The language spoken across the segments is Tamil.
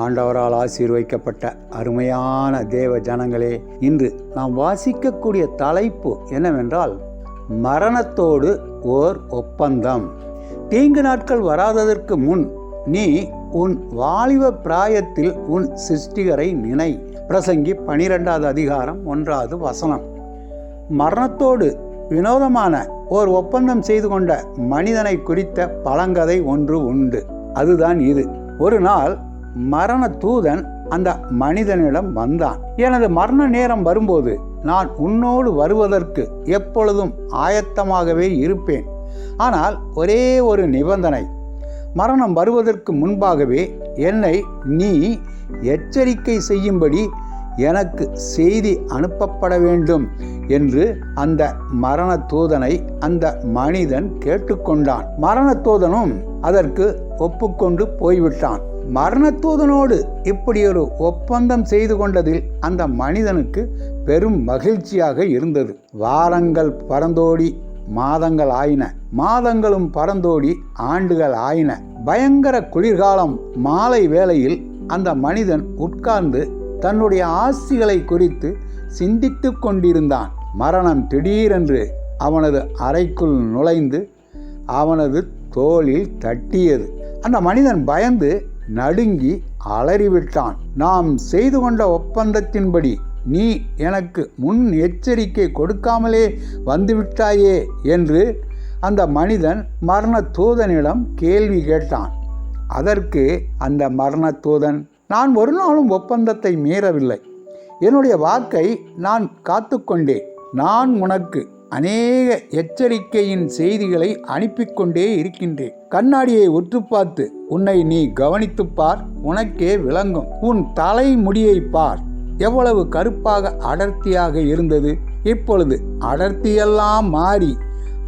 ஆண்டவரால் ஆசீர்வைக்கப்பட்ட அருமையான தேவ ஜனங்களே இன்று நாம் வாசிக்கக்கூடிய தலைப்பு என்னவென்றால் மரணத்தோடு ஓர் ஒப்பந்தம். தீங்கு நாட்கள் வராததற்கு முன் நீ உன் வாலிப பிராயத்தில் உன் சிருஷ்டிகரை நினை. பிரசங்கி பனிரெண்டாவது அதிகாரம் ஒன்றாவது வசனம். மரணத்தோடு வினோதமான ஓர் ஒப்பந்தம் செய்து கொண்ட மனிதனை குறித்த பழங்கதை ஒன்று உண்டு. அதுதான் இது. ஒரு நாள் மரண தூதன் அந்த மனிதனிடம் வந்தான். எனது மரண நேரம் வரும்போது நான் உன்னோடு வருவதற்கு எப்பொழுதும் ஆயத்தமாகவே இருப்பேன். ஆனால் ஒரே ஒரு நிபந்தனை. மரணம் வருவதற்கு முன்பாகவே என்னை நீ எச்சரிக்கை செய்யும்படி எனக்கு செய்தி அனுப்பப்பட வேண்டும் என்று அந்த மரண தூதனை அந்த மனிதன் கேட்டுக்கொண்டான். மரண தூதனும் அதற்கு ஒப்புக்கொண்டு போய்விட்டான். மரணத்தூதனோடு இப்படி ஒரு ஒப்பந்தம் செய்து கொண்டதில் அந்த மனிதனுக்கு பெரும் மகிழ்ச்சியாக இருந்தது. வாரங்கள் பறந்தோடி மாதங்கள் ஆயின. மாதங்களும் பறந்தோடி ஆண்டுகள் ஆயின. பயங்கர குளிர்காலம் மாலை வேளையில் அந்த மனிதன் உட்கார்ந்து தன்னுடைய ஆசிகளை குறித்து சிந்தித்து கொண்டிருந்தான். மரணம் திடீரென்று அவனது அறைக்குள் நுழைந்து அவனது தோளில் தட்டியது. அந்த மனிதன் பயந்து நடுங்கி அலறிவிட்டான். நாம் செய்து கொண்ட ஒப்பந்தத்தின்படி நீ எனக்கு முன் எச்சரிக்கை கொடுக்காமலே வந்துவிட்டாயே என்று அந்த மனிதன் மரண தூதனிடம் கேள்வி கேட்டான். அதற்கு அந்த மரண தூதன் நான் ஒரு நாளும் ஒப்பந்தத்தை மீறவில்லை. என்னுடைய வாக்கை நான் காத்துக்கொண்டேன். நான் உனக்கு அநேக எச்சரிக்கையின் செய்திகளை அனுப்பிக்கொண்டே இருக்கின்றேன் கண்ணாடியை உற்று பார்த்து உன்னை நீ கவனித்துப் பார் உனக்கே விளங்கும். உன் தலைமுடியை பார். எவ்வளவு கருப்பாக அடர்த்தியாக இருந்தது. இப்பொழுது அடர்த்தியெல்லாம் மாறி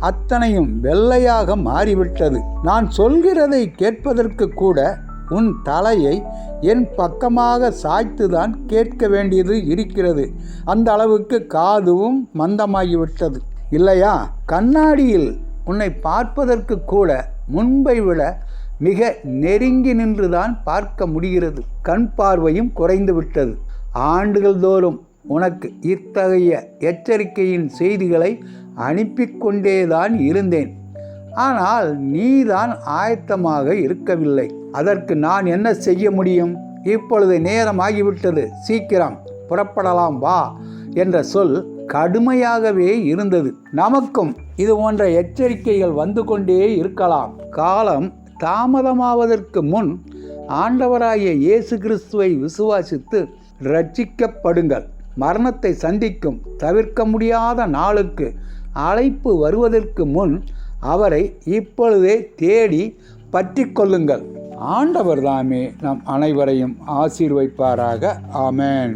அத்தனையும் வெள்ளையாக மாறிவிட்டது. நான் சொல்கிறதை கேட்பதற்கு கூட உன் தலையை என் பக்கமாக சாய்த்துதான் கேட்க வேண்டியது இருக்கிறது. அந்த அளவுக்கு காதுவும் மந்தமாகிவிட்டது. இல்லையா? கண்ணாடியில் உன்னை பார்ப்பதற்கு கூட முன்பை விட மிக நெருங்கி நின்றுதான் பார்க்க முடிகிறது. கண் பார்வையும் குறைந்துவிட்டது ஆண்டுகள் தோறும் உனக்கு இத்தகைய எச்சரிக்கையின் செய்திகளை அனுப்பி கொண்டேதான் இருந்தேன். ஆனால் நீதான் ஆயத்தமாக இருக்கவில்லை. அதற்கு நான் என்ன செய்ய முடியும்? இப்பொழுது நேரமாகிவிட்டது சீக்கிரம் புறப்படலாம் வா என்ற சொல் கடுமையாகவே இருந்தது. நமக்கும் இது போன்ற எச்சரிக்கைகள் வந்து கொண்டே இருக்கலாம். காலம் தாமதமாவதற்கு முன் ஆண்டவராகிய இயேசு கிறிஸ்துவை விசுவாசித்து ரட்சிக்கப்படுங்கள் மரணத்தை சந்திக்கும் தவிர்க்க முடியாத நாளுக்கு அழைப்பு வருவதற்கு முன் அவரை இப்பொழுதே தேடி பற்றி கொள்ளுங்கள். ஆண்டவர் தாமே நம் அனைவரையும் ஆசீர்வைப்பாராக. ஆமேன்.